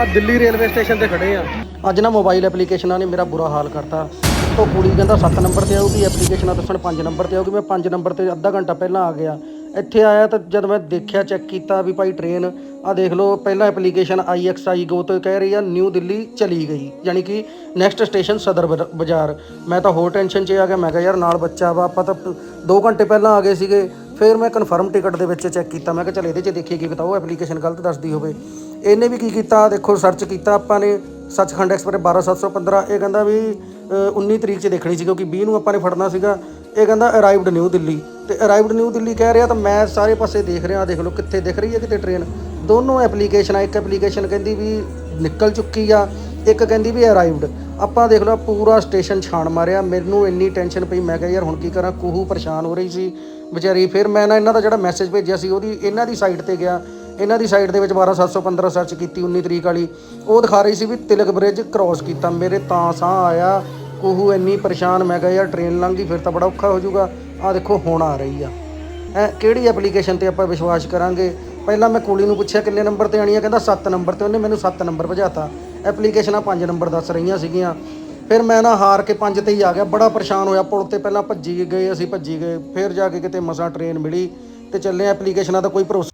ਆ Delhi railway station ਤੇ ਖੜੇ ਆ। ਅੱਜ ਨਾ ਮੋਬਾਈਲ ਐਪਲੀਕੇਸ਼ਨਾਂ ਨੇ ਮੇਰਾ ਬੁਰਾ ਹਾਲ ਕਰਤਾ। ਉਹ ਕੁੜੀ ਕਹਿੰਦਾ 7 ਨੰਬਰ ਤੇ ਆਊਗੀ, ਐਪਲੀਕੇਸ਼ਨਾਂ ਦੱਸਣ 5 ਨੰਬਰ ਤੇ ਆਊਗੀ। ਮੈਂ 5 ਨੰਬਰ ਤੇ ਅੱਧਾ ਘੰਟਾ ਪਹਿਲਾਂ ਆ ਗਿਆ। ਇੱਥੇ ਆਇਆ ਤਾਂ ਜਦ ਮੈਂ ਦੇਖਿਆ, ਚੈੱਕ ਕੀਤਾ ਵੀ ਭਾਈ ਟ੍ਰੇਨ ਆ ਦੇਖ ਲਓ, ਪਹਿਲਾਂ ਐਪਲੀਕੇਸ਼ਨ IXI ਗੋ ਤੋਂ ਕਹਿ ਰਹੀ ਆ, ਨਿਊ ਦਿੱਲੀ ਚਲੀ ਗਈ। ਯਾਨੀ ਕਿ ਨੈਕਸਟ ਸਟੇਸ਼ਨ ਸਦਰ ਬਰ- ਬਾਜ਼ਾਰ। ਮੈਂ ਤਾਂ ਹੋਰ ਟੈਨਸ਼ਨ 'ਚ ਆ ਗਿਆ। ਮੈਂ ਕਿਹਾ ਯਾਰ ਨਾਲ ਬੱਚਾ ਵਾ, ਆਪਾਂ ਤਾਂ 2 ਘੰਟੇ ਪਹਿਲਾਂ ਆ ਗਏ ਸੀਗੇ। ਫਿਰ ਮੈਂ ਕਨਫਰਮ ਟਿਕਟ ਦੇ ਵਿੱਚ ਚੈੱਕ ਕੀਤਾ। ਮੈਂ ਕਿਹਾ ਚਲ ਇਹਦੇ 'ਚ ਦੇਖੀਏ ਕੀ ਪਤਾ ਉਹ ਐਪਲੀਕੇਸ਼ਨ ਗਲਤ ਦੱਸਦੀ ਹੋਵੇ। ਇਹਨੇ ਵੀ ਕੀ ਕੀਤਾ? ਦੇਖੋ ਸਰਚ ਕੀਤਾ ਆਪਾਂ ਨੇ ਸੱਚਖੰਡ ਐਕਸਪ੍ਰੈਸ 12715 ਇਹ ਕਹਿੰਦਾ ਵੀ ਅ, 19 ਤਰੀਕ 'ਚ ਦੇਖਣੀ ਸੀ ਕਿਉਂਕਿ 20 ਨੂੰ ਆਪਾਂ ਨੇ ਫੜਨਾ ਸੀਗਾ। ਇਹ ਕਹਿੰਦਾ ਅਰਾਈਵਡ ਨਿਊ ਦਿੱਲੀ। ਤੇ ਅਰਾਈਵਡ ਨਿਊ ਦਿੱਲੀ ਕਹਿ ਰਿਹਾ ਤਾਂ ਮੈਂ ਸਾਰੇ ਪਾਸੇ ਦੇਖ ਰਿਹਾ ਦੇਖ ਲਓ ਕਿੱਥੇ ਦਿਖ ਰਹੀ ਹੈ ਕਿਤੇ ਟ੍ਰੇਨ ਦੋਨੋਂ ਐਪਲੀਕੇਸ਼ਨਾਂ ਇੱਕ ਐਪਲੀਕੇਸ਼ਨ ਕਹਿੰਦੀ ਵੀ ਨਿਕਲ ਚੁੱਕੀ ਆ ਇੱਕ ਕਹਿੰਦੀ ਵੀ ਅਰਾਈਵਡ ਆਪਾਂ ਦੇਖ ਲਓ ਪੂਰਾ ਸਟੇਸ਼ਨ ਛਾਣ ਮਾਰਿਆ। ਮੈਨੂੰ ਇੰਨੀ ਟੈਨਸ਼ਨ ਪਈ ਮੈਂ ਕਿਹਾ ਯਾਰ ਹੁਣ ਕੀ ਕਰਾਂ? ਕੁਹੂ ਪਰੇਸ਼ਾਨ ਹੋ ਰਹੀ ਸੀ। ਵਿਚਾਰੀ ਫਿਰ ਮੈਂ ਨਾ ਇਹਨਾਂ ਦਾ ਜਿਹੜਾ ਮੈਸੇਜ ਭੇਜਿਆ ਸੀ ਉਹਦੀ ਇਹਨਾਂ ਦੀ ਸਾਈਟ ਤੇ ਗਿਆ। ਇਹਨਾਂ ਦੀ ਸਾਈਡ ਦੇ ਵਿੱਚ 12715 ਸਰਚ ਕੀਤੀ 19 ਤਰੀਕ ਵਾਲੀ। ਉਹ ਦਿਖਾ ਰਹੀ ਸੀ ਵੀ ਤਿਲਕ ਬ੍ਰਿਜ ਕ੍ਰਾਸ ਕੀਤਾ। ਮੇਰੇ ਤਾਂ ਸਾਹ ਆਇਆ, ਕੁਹੂ ਇੰਨੀ ਪਰੇਸ਼ਾਨ, ਮੈਂ ਕਿਹਾ, ਯਾਰ ਟ੍ਰੇਨ ਲੰਘ ਗਈ, ਫਿਰ ਤਾਂ ਬੜਾ ਔਖਾ ਹੋ ਜਾਊਗਾ। ਆ ਦੇਖੋ, ਹੁਣ ਆ ਰਹੀ ਆ। ਐ ਕਿਹੜੀ ਐਪਲੀਕੇਸ਼ਨ ਤੇ ਆਪਾਂ ਵਿਸ਼ਵਾਸ ਕਰਾਂਗੇ? ਪਹਿਲਾਂ ਮੈਂ ਕੁੜੀ ਨੂੰ ਪੁੱਛਿਆ, ਕਿੰਨੇ ਨੰਬਰ ਤੇ ਆਣੀ ਆ? ਕਹਿੰਦਾ 7 ਨੰਬਰ ਤੇ। ਉਹਨੇ ਮੈਨੂੰ 7 ਨੰਬਰ ਭਜਾਤਾ। ਐਪਲੀਕੇਸ਼ਨਾਂ 5 ਨੰਬਰ ਦੱਸ ਰਹੀਆਂ ਸੀਗੀਆਂ। ਫਿਰ ਮੈਂ ਨਾ ਹਾਰ ਕੇ 5 ਤੇ ਹੀ ਆ ਗਿਆ। ਬੜਾ ਪਰੇਸ਼ਾਨ ਹੋਇਆ। ਪੁਲ ਤੇ ਪਹਿਲਾਂ ਭੱਜੀ ਗਏ, ਅਸੀਂ ਭੱਜੀ ਗਏ। ਫਿਰ ਜਾ ਕੇ ਕਿਤੇ ਮਸਾਂ ਟ੍ਰੇਨ ਮਿਲੀ ਤੇ ਚੱਲੇ ਐਪਲੀਕੇਸ਼ਨਾਂ ਦਾ ਕੋਈ ਭਰੋਸਾ